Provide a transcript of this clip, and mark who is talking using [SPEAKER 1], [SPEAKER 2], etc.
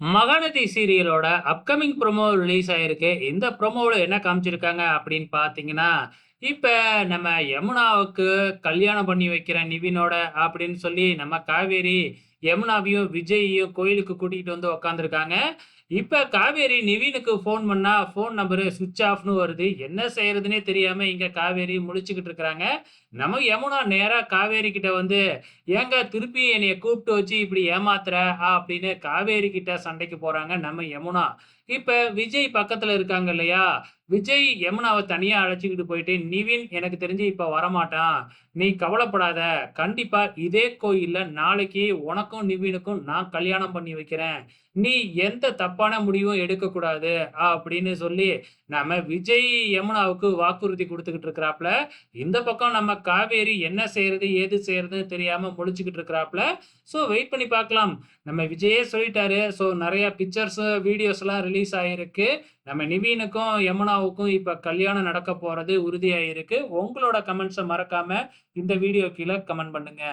[SPEAKER 1] மகாநதி சீரியலோட upcoming promo release ஆயிருக்கு. இந்த ப்ரொமோவில் என்ன காமிச்சிருக்காங்க அப்படின்னு பார்த்தீங்கன்னா, இப்போ நம்ம யமுனாவுக்கு கல்யாணம் பண்ணி வைக்கிற நிவினோட அப்படின்னு சொல்லி நம்ம காவேரி யமுனாவையும், விஜய்யையும் கோயிலுக்கு கூட்டிகிட்டு வந்து உட்காந்துருக்காங்க. இப்போ காவேரி நிவினுக்கு ஃபோன் பண்ணால் ஃபோன் நம்பரு சுவிட்ச் ஆஃப்னு வருது. என்ன செய்யறதுனே தெரியாமல் இங்கே காவேரி முழிச்சுக்கிட்டு இருக்கிறாங்க. நம்ம யமுனா நேராக காவேரி கிட்ட வந்து, "ஏங்க திருப்பி என்னைய கூப்பிட்டு வச்சு இப்படி ஏமாத்துற?" அப்படின்னு காவேரி கிட்ட சண்டைக்கு போகிறாங்க நம்ம யமுனா. இப்போ விஜய் பக்கத்தில் இருக்காங்க இல்லையா? விஜய் யமுனாவை தனியா அழைச்சிக்கிட்டு போயிட்டு, "நிவின் எனக்கு தெரிஞ்சு இப்ப வரமாட்டான். நீ கவலைப்படாத. கண்டிப்பா இதே கோயில்ல நாளைக்கு உனக்கும் நிவினுக்கும் நான் கல்யாணம் பண்ணி வைக்கிறேன். நீ எந்த தப்பான முடிவும் எடுக்கக்கூடாது." அப்படின்னு சொல்லி நம்ம விஜய் யமுனாவுக்கு வாக்குறுதி கொடுத்துக்கிட்டு இருக்கிறாப்ல. இந்த பக்கம் நம்ம காவேரி என்ன செய்யறது ஏது செய்யறதுன்னு தெரியாம முடிச்சுக்கிட்டு இருக்கிறாப்ல. ஸோ வெயிட் பண்ணி பார்க்கலாம். நம்ம விஜயே சொல்லிட்டாரு. ஸோ நிறைய பிக்சர்ஸ், வீடியோஸ்லாம் ரிலீஸ் ஆயிருக்கு. நம்ம நிவினுக்கும், யமுனாவுக்கும் இப்போ கல்யாணம் நடக்க போறது உறுதியாயிருக்கு. உங்களோட கமெண்ட்ஸை மறக்காம இந்த வீடியோ கீழே கமெண்ட் பண்ணுங்க.